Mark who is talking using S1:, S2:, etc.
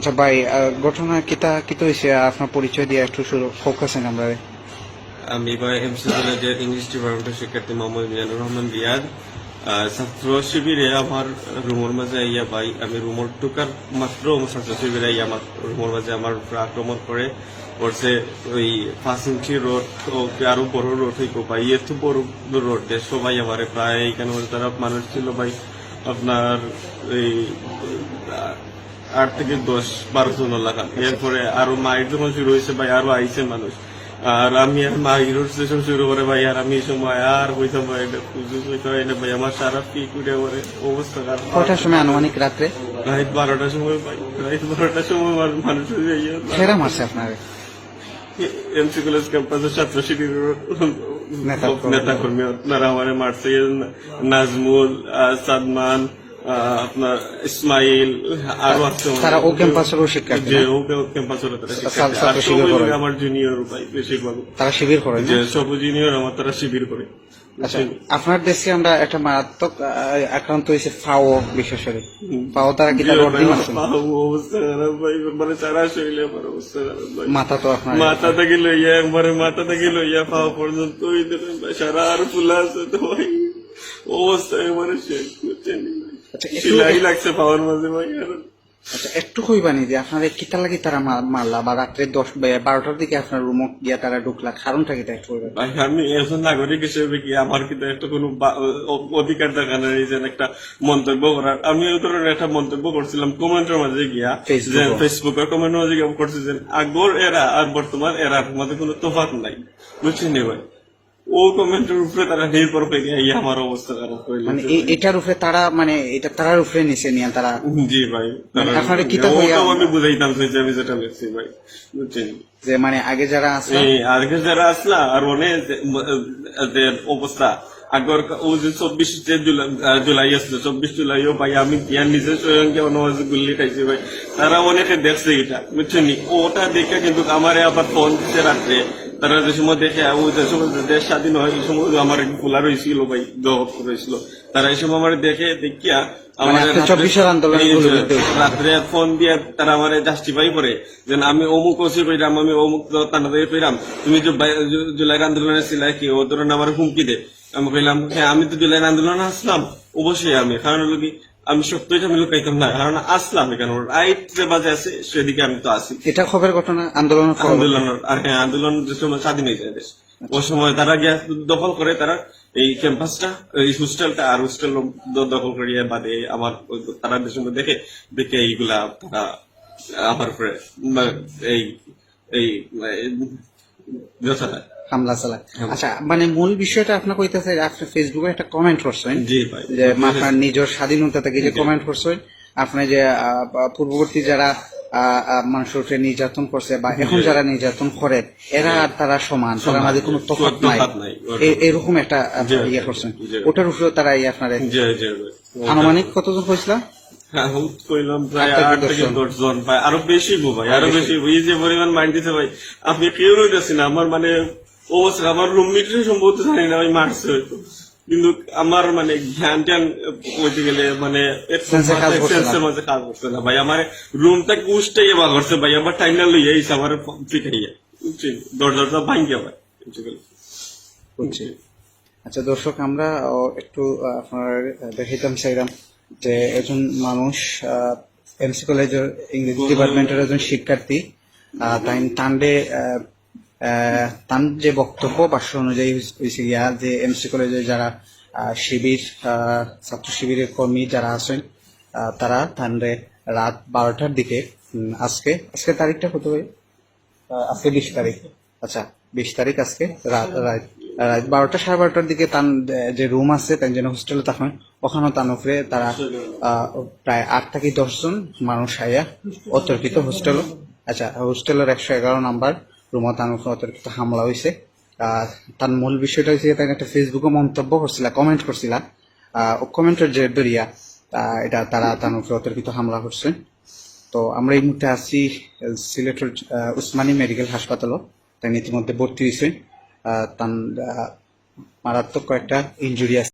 S1: আচ্ছা ভাই ঘটনা কিতা কিতা হয়েছে আপনার পরিচয় দিয়ে একটু ফোকাসেন আমরা
S2: আমি ভাই এমসি কলেজের ইংলিশ ডিপার্টমেন্টের শিক্ষার্থী মোহাম্মদ মিজানুর রহমান রিয়াদ। ছাত্র শিবিরে আমার রুমের মাঝে আইয়া ভাই, আমি রুমের ঢুকার মাত্র ছাত্র শিবিরে আইয়া আমার রুমের মাঝে আমার আক্রমণ করে। করছে ওই পাঁচ ইঞ্চি রোড আরও বড় রোড হইব ভাই, এত বড় রোড সবাই আমার প্রায় এখানে তারা মানুষ ছিল ভাই। আপনার এই আট থেকে দশ বারো জন লাগান এরপরে আরও মায়ের যখন শুরু হয়েছে ভাই আরও আইছে মানুষ। আর আমি আর মা হিরোর স্টেশন শুরু করে ভাই আর আমি সময় আর হইতাম ভাই এটা পুজো হইতে হয় না ভাই। আমার সারা পিক উঠে পরে অবস্থা খারাপ?
S1: কয়টার সময় আনুমানিক রাত্রে?
S2: রাত বারোটার সময় ভাই রাত বারোটার সময় মানু- মানুষ
S1: সেরা মারছে আপনার।
S2: এমসি কলেজ ক্যাম্পাসের ছাত্র
S1: নেতাকর্মী।
S2: নেতা কর্মী আপনারা আমার মারছে। নাজমুল সাদমান আপনার ইসমাইল আরও আছে
S1: তারা ও ক্যাম্পাসেরও শিক্ষার্থী
S2: যে ক্যাম্পাসের তারা শিক্ষার্থী। আমার জুনিয়র বেশিরভাগ।
S1: তারা শিবির করে
S2: যে সব জুনিয়র আমার তারা শিবির করে।
S1: আচ্ছা আপনার দেশে আমরা একটা মারাত্মক আক্রান্ত হয়েছে ফাও বিশেষ করে ফাও তারা কি তার
S2: ভাই মানে সারা শরীরে আমার অবস্থা
S1: মাথা তো আপনার
S2: মাথা থেকে লইয়া একবারে মাথা থেকে লইয়া পাওয়া পর্যন্ত সারা আর ফুলা আছে তো অবস্থা এবারে শেষ করছেন
S1: আচ্ছা, একটু-
S2: সিলাই লাগছে পাওয়ার মাঝে ভাই আর
S1: আচ্ছা একটু কইবানি যে আপনার কিতা লাগি তারা মা- মারলা? বা রাত্রে দশ বা- বারোটার দিকে আপনার রুমে গিয়া তারা ঢুকলা? কারণটা কিটা একটু কইবেন
S2: আমি একজন নাগরিক হিসেবে কি আমার কিন্তু একটা কোনো অধিকার দেখা নেই যে একটা মন্তব্য করার। আমি ওই ধরনের একটা মন্তব্য করছিলাম কমেন্টের মাঝে গিয়া। যে ফেসবুকের কমেন্টের মাঝে গিয়া করছি যে আগর এরা আর বর্তমান এরার মধ্যে কোনো তফাৎ নাই। বুঝছেন নি ভাই? ও কমেন্টের উপরে তারা নির্ভর করে গিয়া আমার অবস্থা খারাপ হইল
S1: মানে এটার উপরে তারা মানে এটা তারার উপরে নিচে নিয়ে তারা।
S2: জি ভাই
S1: মানে আপনারা কিতাব হইয়া-
S2: আমি বুঝাইতাম চাইছি আমি যেটা লিখছি ভাই বুঝছেন?
S1: যে মানে আগে যারা আছে
S2: এই আজকে যারা আসলা আর অনেক যে অবস্থা আগর ও যে চব্বিশ যে জুলাই জুলাই আসলো চব্বিশ জুলাইও ভাই আমি ইয়ার নিজে স্বয়ং অনবাজ গুল্লি খাইছি ভাই। তারা অনেকে দেখছে এটা বুঝছেন? ওটা দেখে কিন্তু আমার আবার ফোন দিচ্ছে রাত্রে তারা যে সময় দেখে ও যে সময় দেশ স্বাধীন হয় এই সময় আমার খোলা রয়েছিল ভাই দহক রয়েছিল। তারা এই সময় আমার দেখে দেখিয়া
S1: মানে
S2: আমার
S1: চব্বিশের আন্দোলনে।
S2: রাত্রে ফোন দিয়ে তারা আমার জাস্টিফাই করে যে আমি অমুক ওসি আমি অমুক তানাদের তুমি যে বাই- আন্দোলনে কি ও ধরুন আমার হুমকি দে। আমি কইলাম হ্যাঁ আমি তো জুলাইয়ের আন্দোলনে আসলাম অবশ্যই আমি। কারণ হলো কি আমি সত্যই আমি লুকাইতাম না কারণ আসলাম এখানে রাইট যে বাজে আছে সেদিকে আমি তো আসি
S1: এটা খবরের ঘটনা আন্দোলনের খবর?
S2: আন্দোলন আর হ্যাঁ আন্দোলন যে সময় স্বাধীন হয়ে যায় দেশ ওই সময় তারা গিয়া দখল করে তারা এই ক্যাম্পাসটা এই হোস্টেলটা আর হোস্টেল দখল করিয়া বাদে আমার তারা সময় দেখে দেখে এইগুলা তারা আমার এই এই যথাযথ।
S1: হামলা চালায়। আচ্ছা মানে মূল বিষয়টা আপনার কইতেছে আপনি ফেসবুকে একটা কমেন্ট করছেন। যে আপনার নিজের স্বাধীনতা থেকে যে কমেন্ট করছেন আপনি যে পূর্ববর্তী যারা উপরে নির্যাতন করছে বা এখন যারা নির্যাতন করে এরা আর তারা সমান তারা মাঝে কোনো তফাৎ নাই। এরকম একটা ইয়ে করছেন। ওটার উপরে তারা ইয়ে আপনার আনুমানিক কতজন হয়েছিল?
S2: হ্যাঁ, প্রায় আরও বেশি ভাই। আরও বেশি এই যে পরিমাণ মাইন্ড দিতে ভাই। আপনি কেউ রইতেছি না। আমার মানে অবস্থা আমার রুমমেটের সম্ভবত জানি না আমি মারছে। হয়তো কিন্তু আমার মানে জ্ঞান ট্যান বলতে গেলে মানে। সেন্সের মাঝে কাজ করছে না। ভাই আমার রুমটা উষ্টাইয়া বা করছে। ভাই আমার টাইনা লইয়া এইসে আমার পিটাইয়া। দরজাটা ভাঙ্গিয়া ভাই
S1: আচ্ছা দর্শক আমরা একটু আপনার দেখাইতাম চাইলাম যে একজন মানুষ এমসি কলেজের ইংরেজি ডিপার্টমেন্টের একজন শিক্ষার্থী তাই তান্ডে আহ, যে বক্তব্য বাক্য অনুযায়ী হইছে গিয়া যে এমসি কলেজে যারা শিবির ছাত্র শিবিরের কর্মী যারা আছেন তারা তান্ডে রাত বারোটার দিকে আজকে আজকে তারিখটা কত ভাই? আজকে বিশ তারিখ। আচ্ছা বিশ তারিখ আজকে রাত রাত রাত বারোটা সাড়ে বারোটার দিকে তান যে রুম আছে তাই যেন হোস্টেলে তখন ওখানে তান উপরে তারা প্রায় আট থেকে দশজন মানুষ আইয়া অতর্কিত হোস্টেল আচ্ছা হোস্টেলের একশো এগারো নাম্বার রুমত তার উপরে অতর্কিত হামলা হয়েছে। তার মূল বিষয়টা হচ্ছে তাই একটা ফেসবুকে মন্তব্য করছিল কমেন্ট করছিল। কমেন্টের যে দরিয়া এটা তারা তার উপরে অতর্কিত হামলা করছে। তো আমরা এই মুহূর্তে আছি সিলেটের উসমানী মেডিকেল হাসপাতালও তাই ইতিমধ্যে ভর্তি হয়েছে। তার মারাত্মক কয়েকটা ইঞ্জুরি আছে।